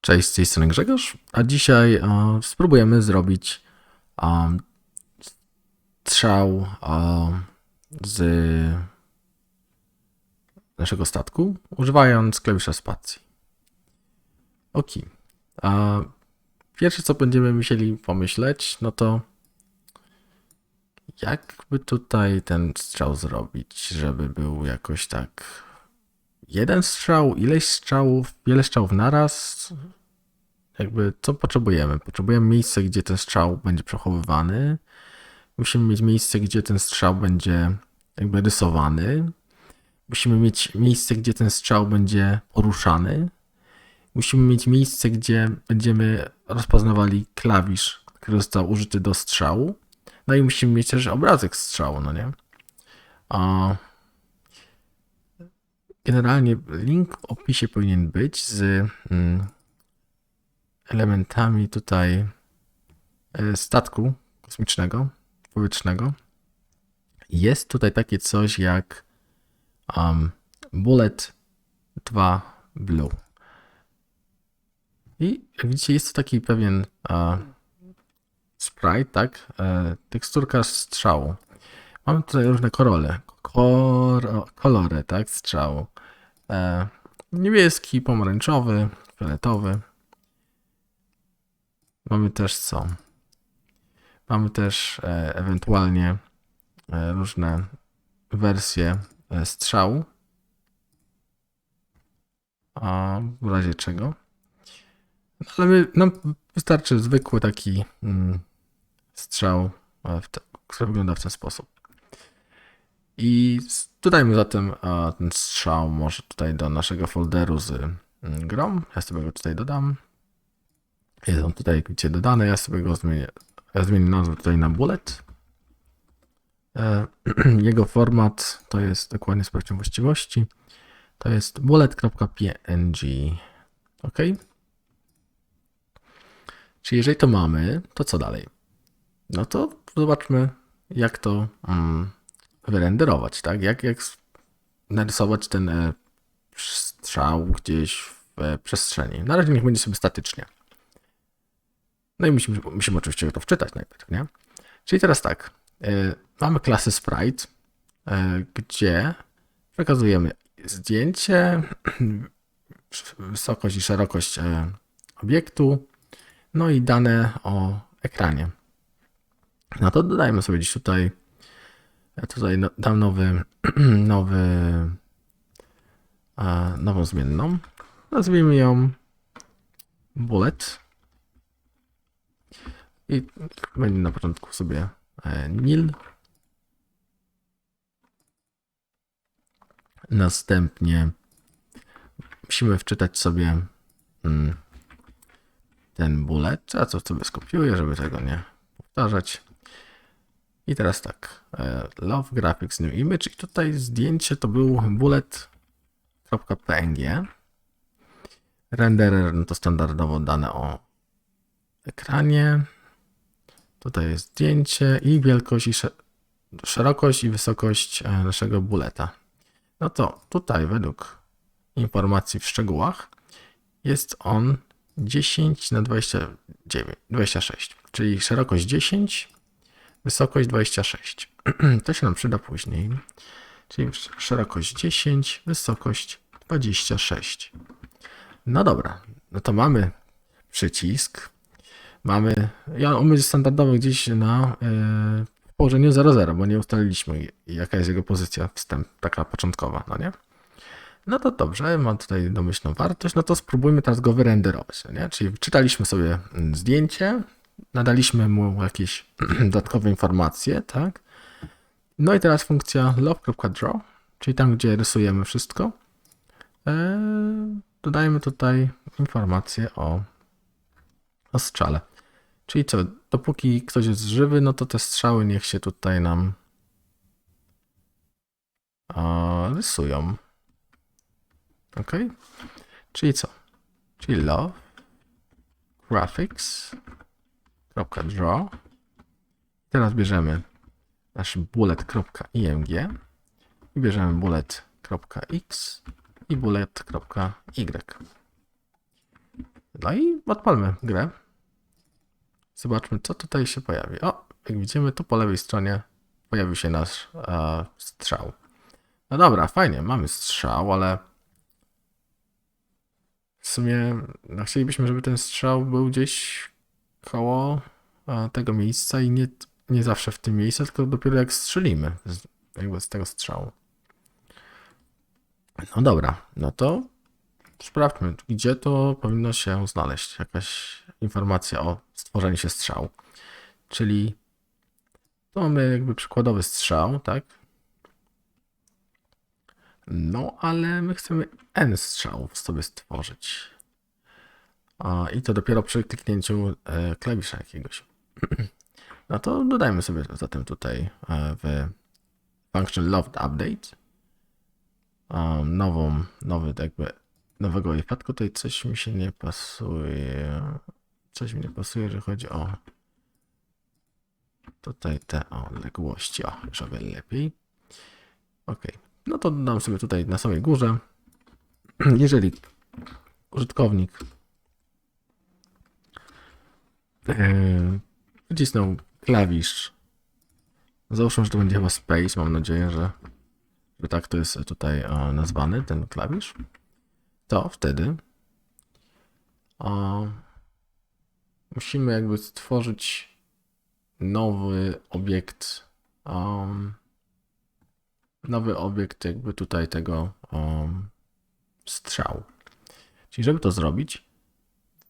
Cześć, z tej strony Grzegorz, a dzisiaj e, spróbujemy zrobić e, strzał e, z naszego statku, używając klawisza spacji. Ok. Pierwsze, co będziemy musieli pomyśleć, no to jakby tutaj ten strzał zrobić, żeby był jakoś tak jeden strzał, ileś strzałów, wiele strzałów naraz. Jakby co potrzebujemy? Potrzebujemy miejsce, gdzie ten strzał będzie przechowywany. Musimy mieć miejsce, gdzie ten strzał będzie jakby rysowany. Musimy mieć miejsce, gdzie ten strzał będzie poruszany. Musimy mieć miejsce, gdzie będziemy rozpoznawali klawisz, który został użyty do strzału. No i musimy mieć też obrazek strzału, no nie? A generalnie link w opisie powinien być z mm, elementami tutaj e, statku kosmicznego, powietrznego. Jest tutaj takie coś jak um, Bullet 2 Blue. I jak widzicie, jest to taki pewien uh, sprite, tak? E, teksturka strzału. Mamy tutaj różne kolory, kor, kolory, tak? Strzału. E, niebieski, pomarańczowy, fioletowy. Mamy też co? Mamy też e, ewentualnie e, różne wersje e, strzału. A w razie czego? No, ale my, nam wystarczy zwykły taki mm, strzał, e, w te, który wygląda w ten sposób. I dodajmy zatem ten strzał może tutaj do naszego folderu z mm, grą. Ja sobie go tutaj dodam. Jest on tutaj gdzie dodany. Ja sobie go zmienię. Ja zmienię nazwę tutaj na bullet. E, Jego format to jest dokładnie sprawdźmy właściwości. To jest bullet.png. OK. Czyli jeżeli to mamy, to co dalej? No to zobaczmy, jak to mm, wyrenderować, tak? Jak, jak narysować ten e, strzał gdzieś w e, przestrzeni. Na razie niech będzie sobie statycznie. No i musimy, musimy oczywiście to wczytać najpierw, nie? Czyli teraz tak, e, mamy klasę sprite, gdzie przekazujemy zdjęcie, wysokość i szerokość obiektu, no i dane o ekranie. No to dodajmy sobie gdzieś tutaj. Ja tutaj no- dam nowy, nowy, nową zmienną. Nazwijmy ją bullet. I będzie na początku sobie e, nil. Następnie musimy wczytać sobie mm, ten bullet, a co sobie skopiuję, żeby tego nie powtarzać. I teraz tak, e, love graphics new image i tutaj zdjęcie to był bullet.png. Renderer no to standardowo dane o ekranie. Tutaj jest zdjęcie i wielkość i sze- szerokość i wysokość e, naszego bulleta. No to tutaj według informacji w szczegółach jest on 10 na 29, 26, czyli szerokość 10, wysokość 26. To się nam przyda później. Czyli sz- szerokość 10, wysokość 26. No dobra, no to mamy przycisk. Mamy, ja on będzie standardowy gdzieś na yy, położeniu 00, bo nie ustaliliśmy jaka jest jego pozycja wstęp, taka początkowa, no nie? No to dobrze, mam tutaj domyślną wartość, no to spróbujmy teraz go wyrenderować, no nie? Czyli czytaliśmy sobie mm, zdjęcie, nadaliśmy mu jakieś dodatkowe informacje, tak? No i teraz funkcja love.draw, czyli tam, gdzie rysujemy wszystko, e, dodajemy tutaj informacje o, o strzale. Czyli co, dopóki ktoś jest żywy, no to te strzały niech się tutaj nam a, rysują. Ok? Czyli co? Czyli love graphics.draw. Teraz bierzemy nasz bullet.img i bierzemy bullet.x i bullet.y. No i odpalmy grę. Zobaczmy, co tutaj się pojawi. O, jak widzimy, tu po lewej stronie pojawił się nasz e, strzał. No dobra, fajnie, mamy strzał, ale w sumie no, chcielibyśmy, żeby ten strzał był gdzieś koło e, tego miejsca i nie, nie zawsze w tym miejscu, tylko dopiero jak strzelimy z, jakby z tego strzału. No dobra, no to sprawdźmy, gdzie to powinno się znaleźć jakaś informacja o stworzeniu się strzału. Czyli tu mamy jakby przykładowy strzał, tak? No, ale my chcemy N strzałów sobie stworzyć. I to dopiero przy kliknięciu e, klawisza jakiegoś. No to dodajmy sobie zatem tutaj e, w function loved update nową, nowy jakby nowego wypadku. Tutaj coś mi się nie pasuje. Coś mi nie pasuje, że chodzi o tutaj te odległości. O, już o wiele lepiej. Ok. No to dodam sobie tutaj na samej górze. Jeżeli użytkownik yy, wcisnął klawisz, załóżmy, że to będzie chyba space, mam nadzieję, że, że tak to jest tutaj e, nazwany, ten klawisz, to wtedy o, musimy jakby stworzyć nowy obiekt um, nowy obiekt jakby tutaj tego um, strzału. Czyli żeby to zrobić,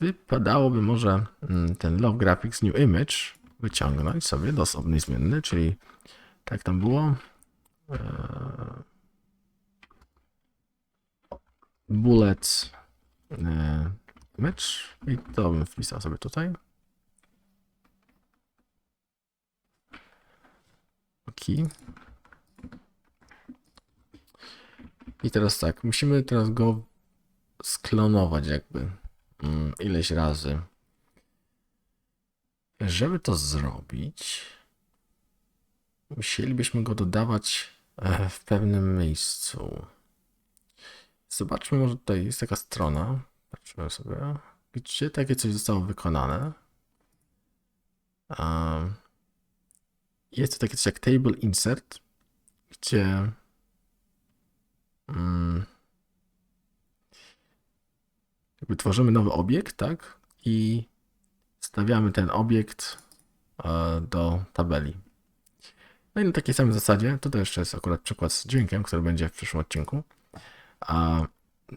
wypadałoby może mm, ten Love Graphics New Image wyciągnąć sobie do osobnej zmienny, czyli tak tam było. Eee, bullet eee, image i to bym wpisał sobie tutaj. Ok. I teraz tak, musimy teraz go sklonować jakby ileś razy. Żeby to zrobić, musielibyśmy go dodawać e, w pewnym miejscu. Zobaczmy, może tutaj jest taka strona. Patrzymy sobie, gdzie takie coś zostało wykonane. Jest to takie coś jak table insert, gdzie mm, tworzymy nowy obiekt, tak? I stawiamy ten obiekt e, do tabeli. No i na takiej samej zasadzie, to jeszcze jest akurat przykład z dźwiękiem, który będzie w przyszłym odcinku.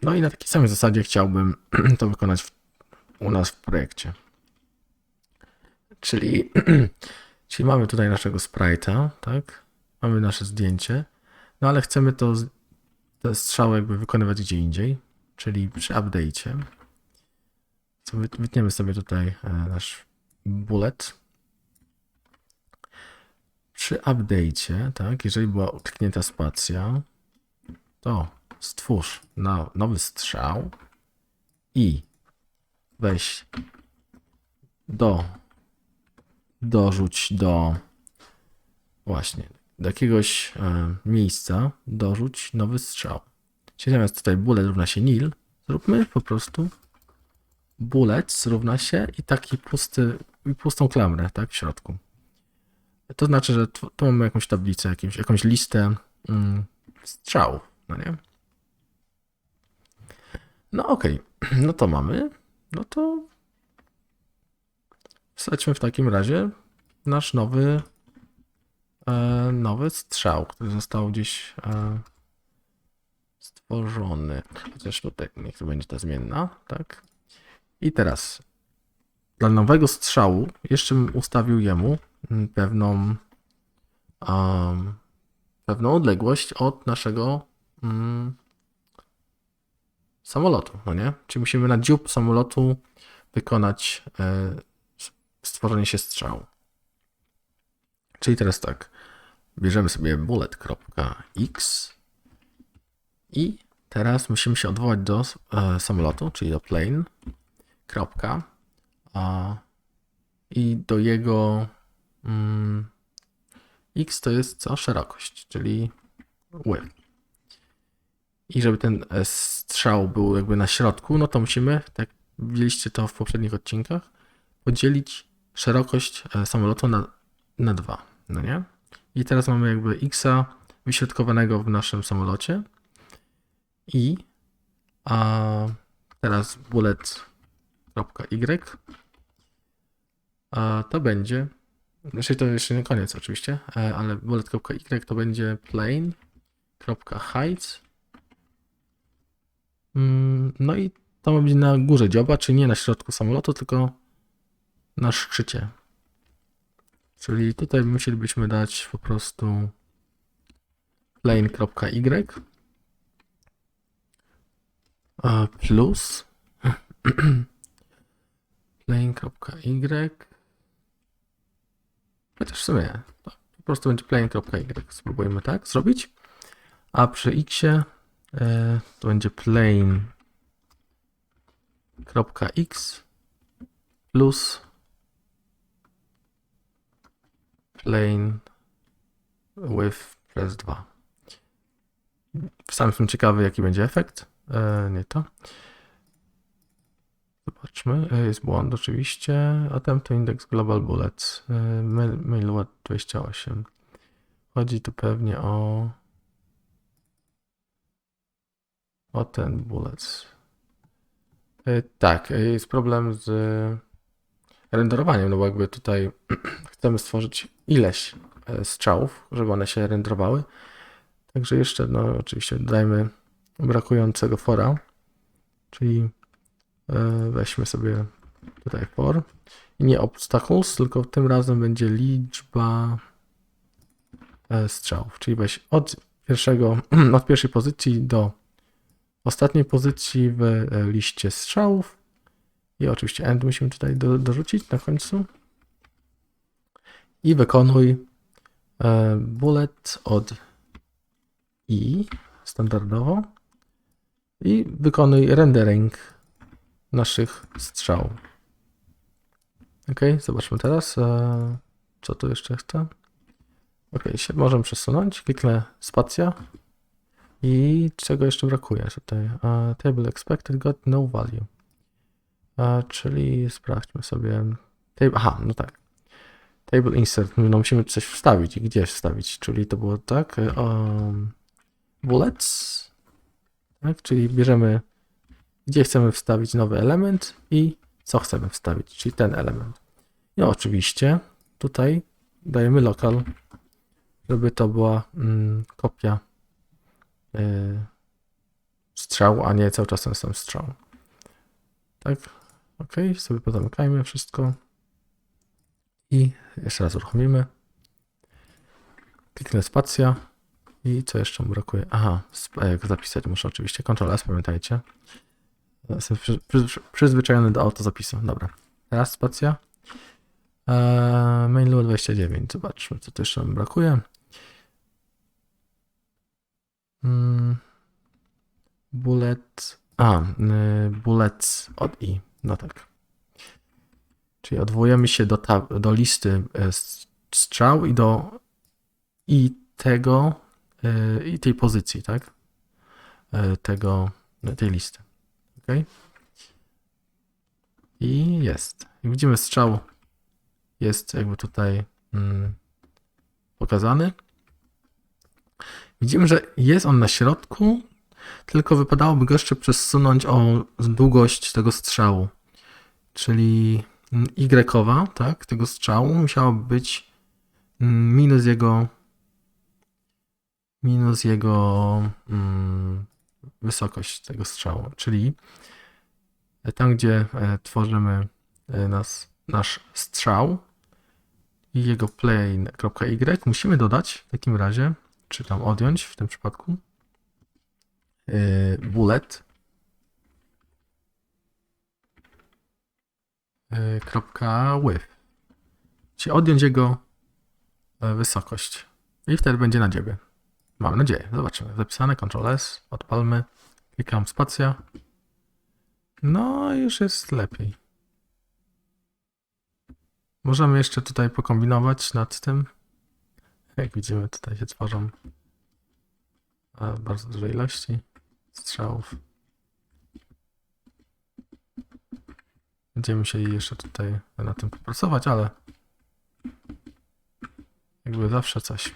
No i na takiej samej zasadzie chciałbym to wykonać w, u nas w projekcie. Czyli, czyli mamy tutaj naszego sprite'a, tak? Mamy nasze zdjęcie, no ale chcemy to, te strzały jakby wykonywać gdzie indziej, czyli przy update'cie. Wytniemy sobie tutaj e, nasz bullet. Przy update'cie, tak, jeżeli była kliknięta spacja, to stwórz na nowy strzał i weź do dorzuć do właśnie do jakiegoś e, miejsca dorzuć nowy strzał. Czyli zamiast tutaj bullet równa się nil, zróbmy po prostu bullet równa się i taki pusty, pustą klamrę, tak, w środku. To znaczy, że tu, tu mamy jakąś tablicę, jakimś, jakąś listę mm, strzałów, no nie? No okej, no to mamy, no to wsadźmy w takim razie nasz nowy e, nowy strzał, który został gdzieś e, stworzony. Chociaż tutaj niech to będzie ta zmienna, tak? I teraz dla nowego strzału jeszcze bym ustawił jemu mm, pewną um, pewną odległość od naszego mm, samolotu, no nie? Czyli musimy na dziób samolotu wykonać e, stworzenie się strzału. Czyli teraz tak, bierzemy sobie bullet.x i teraz musimy się odwołać do e, samolotu, czyli do plane, kropka, a, i do jego mm, x to jest co? Szerokość, czyli width. I żeby ten e, strzał był jakby na środku, no to musimy tak widzieliście to w poprzednich odcinkach, podzielić szerokość e, samolotu na, na dwa, no nie? I teraz mamy jakby xa wyśrodkowanego w naszym samolocie i a teraz bullet.y to będzie, znaczy to jeszcze nie koniec oczywiście, e, ale bullet.y to będzie plane.height Mm, No i to ma być na górze dzioba, czyli nie na środku samolotu, tylko na szczycie. Czyli tutaj musielibyśmy dać po prostu plane.y a plus plane.y chociaż w sumie to po prostu będzie plane.y spróbujmy tak zrobić a przy x e, to będzie plane.x plus plane with press 2. Sam jestem ciekawy, jaki będzie efekt. E, nie to. Zobaczmy. E, Jest błąd oczywiście. Attempt to index global bullets. E, mail, mail 28. Chodzi tu pewnie o o ten bullets. E, Tak, e, jest problem z renderowaniem, no bo jakby tutaj chcemy stworzyć ileś e, strzałów, żeby one się renderowały. Także jeszcze, no oczywiście dodajmy brakującego fora, czyli e, weźmy sobie tutaj for. I nie obstacles, tylko tym razem będzie liczba e, strzałów, czyli weź od pierwszego, od pierwszej pozycji do ostatniej pozycji w e, liście strzałów. I oczywiście end musimy tutaj do, dorzucić na końcu. I wykonuj bullet od i standardowo i wykonuj rendering naszych strzałów. Ok, zobaczmy teraz, e, co tu jeszcze chcę. Ok, się możemy przesunąć, kliknę spacja i czego jeszcze brakuje tutaj? E, table expected got no value. E, czyli sprawdźmy sobie. Table, aha, no tak. Table insert, no musimy coś wstawić. Gdzie wstawić? Czyli to było tak. Um, bullets. Tak, czyli bierzemy, gdzie chcemy wstawić nowy element i co chcemy wstawić, czyli ten element. I oczywiście tutaj dajemy local, żeby to była mm, kopia y, strzał, a nie cały czas ten sam strzał. Tak, ok, sobie pozamykajmy wszystko i jeszcze raz uruchomimy. Kliknę spacja i co jeszcze brakuje? Aha, sp- jak zapisać muszę oczywiście. Ctrl S, pamiętajcie. Jestem przy, przy, przyzwyczajony do autozapisu. Dobra, teraz spacja. Eee, Mainlu 29. Zobaczmy, co tu jeszcze nam brakuje. Mm, bullet. A, y, bullets od i. No tak. Czyli odwołujemy się do, do listy s- strzał i do i tego i tej pozycji, tak? Y, Tego, tej listy. Ok? I jest. I widzimy strzał jest jakby tutaj mm, pokazany. Widzimy, że jest on na środku, tylko wypadałoby go jeszcze przesunąć o długość tego strzału. Czyli Y, tak, tego strzału musiało być mm, minus jego minus jego mm, wysokość tego strzału. Czyli tam, gdzie e, tworzymy e, nas, nasz strzał i jego plane.y, musimy dodać w takim razie, czy tam odjąć w tym przypadku, e, bullet e, kropka width. Czyli odjąć jego e, wysokość. I wtedy będzie na dziebie. Mam nadzieję. Zobaczymy. Zapisane. Ctrl S. Odpalmy. Klikam spacja. No, już jest lepiej. Możemy jeszcze tutaj pokombinować nad tym. Jak widzimy, tutaj się tworzą e, bardzo duże ilości strzałów. Będziemy musieli jeszcze tutaj na tym popracować, ale jakby zawsze coś.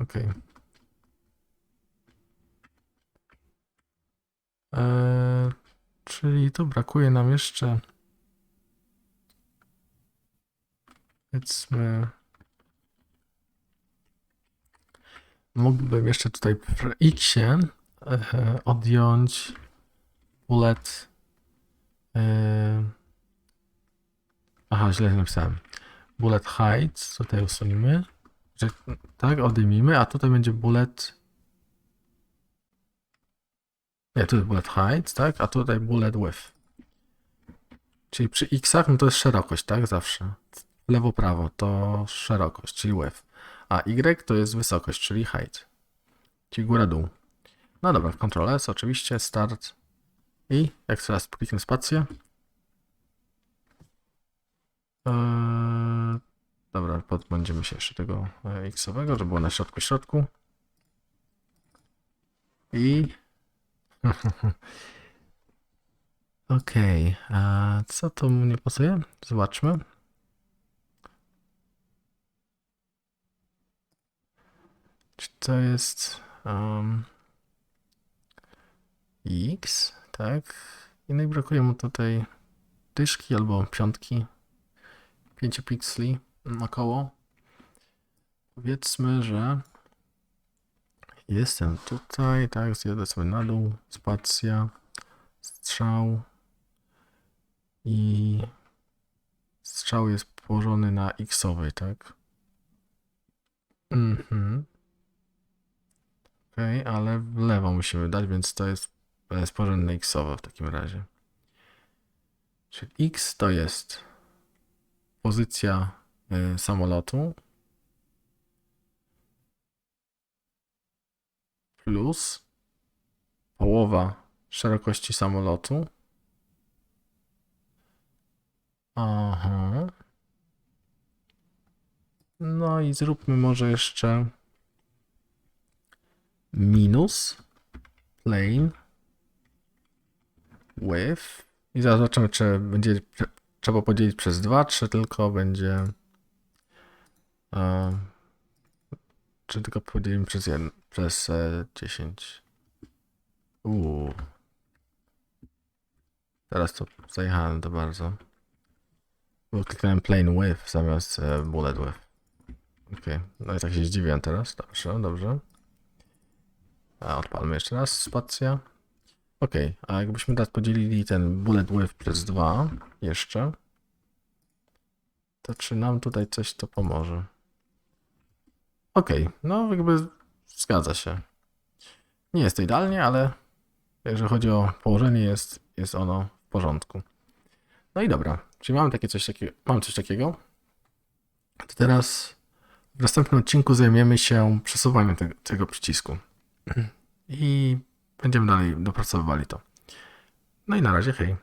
Okej. Eee, czyli tu brakuje nam jeszcze powiedzmy mógłbym jeszcze tutaj w x e, odjąć bullet e, aha źle napisałem bullet heights tutaj usunimy tak odejmijmy a tutaj będzie bullet nie, tu jest bullet height, tak? A tutaj bullet width. Czyli przy xach, no to jest szerokość, tak? Zawsze. Lewo, prawo to szerokość, czyli width. A y to jest wysokość, czyli height. Czyli góra, dół. No dobra, Ctrl S oczywiście, start. I jak teraz kliknę spację. Eee, dobra, podbędziemy się jeszcze tego e, x-owego, żeby było na środku, środku. I Okej, a co to mu nie pasuje? Zobaczmy. Czy to jest um, X, tak? I no brakuje mu tutaj dyszki albo piątki, 5 pikseli około. Powiedzmy, że Jestem tutaj, tak, zjadę sobie na dół, spacja, strzał i strzał jest położony na x-owej, tak? Mhm. Okej, okay, ale w lewo musimy dać, więc to jest, położone na x-owe w takim razie. Czyli x to jest pozycja samolotu, plus połowa szerokości samolotu. Aha. No i zróbmy może jeszcze minus plane with i zaraz zobaczymy, czy będzie trzeba podzielić przez 2, czy tylko będzie czy tylko podzielimy przez, jeden, przez e, 10? Uuu. Teraz to zajechałem to bardzo. Bo kliknąłem plain width zamiast e, bullet width. Okej, no i tak się zdziwiłem teraz. Dobrze, dobrze. A odpalmy jeszcze raz, spacja. Okej, a jakbyśmy teraz podzielili ten bullet width przez 2 jeszcze, to czy nam tutaj coś to pomoże? Okej, no jakby zgadza się. Nie jest to idealnie, ale jeżeli chodzi o położenie, jest, jest ono w porządku. No i dobra, czyli mamy takie coś takiego, mam coś takiego. To teraz w następnym odcinku zajmiemy się przesuwaniem te, tego przycisku. I będziemy dalej dopracowywali to. No i na razie, hej.